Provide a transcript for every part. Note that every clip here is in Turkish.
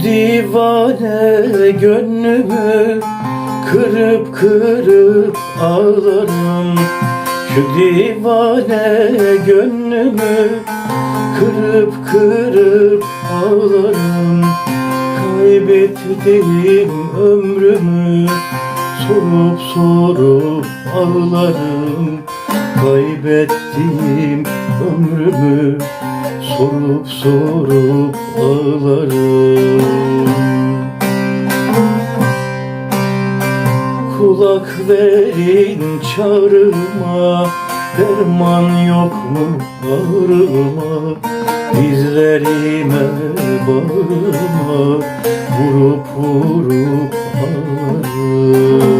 divane gönlümü Kırıp kırıp ağlarım Şu divane gönlümü Kırıp kırıp ağlarım Kaybettim ömrümü Sorup sorup ağlarım. Kaybettim ömrümü Sorup sorup ağlarım. Kulak verin çağrıma Derman yok mu ağrıma? Dizlerime bağrıma Vurup vurup ağlarım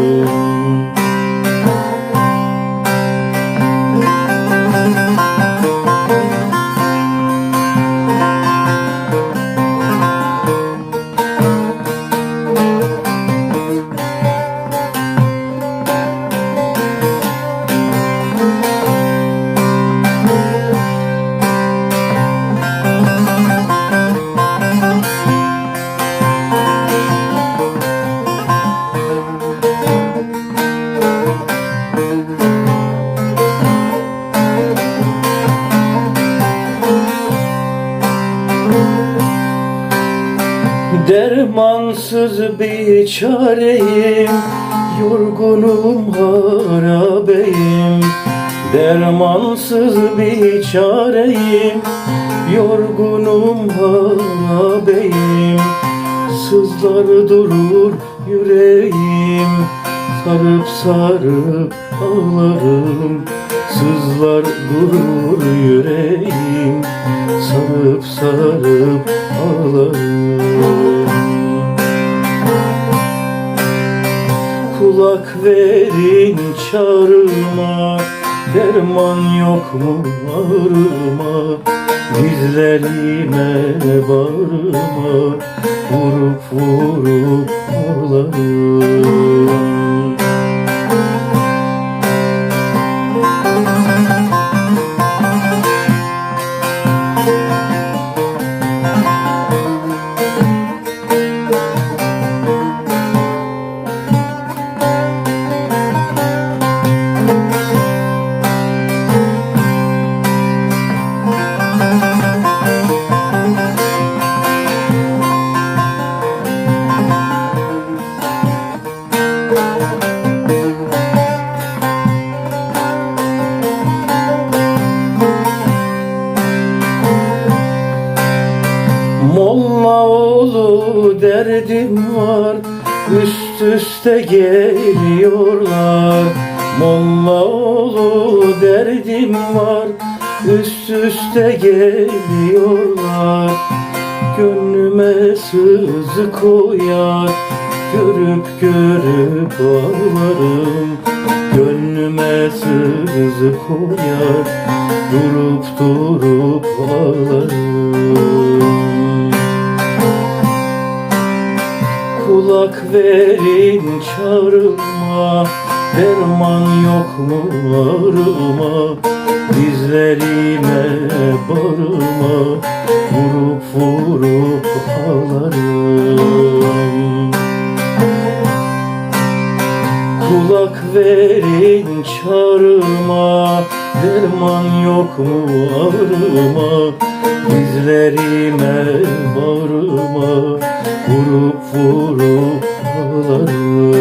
Dermansız bir çareyim Yorgunum harabeyim. Dermansız bir çareyim Yorgunum harabeyim. Sızlar durur yüreğim Sarıp sarıp ağlarım. Sızlar durur yüreğim Sarıp sarıp ağlarım Kulak verin çağrıma Derman yok mu ağrıma? Dizlerime bağrıma Vurup vurup ağlarım Molla oğlu derdim var Üst üste geliyorlar. Molla oğlu derdim var Üst üste geliyorlar. Gönlüme sızı koyar Görüp görüp ağlarım Gönlüme sızı koyar Durup durup ağlarım. Kulak verin çağrıma Derman yok mu ağrıma Dizlerime bağrıma Vurup vurup ağlarım Hak verin çağrıma Derman yok mu ağrıma? Dizlerime bağrıma Vurup vurup ağlarım.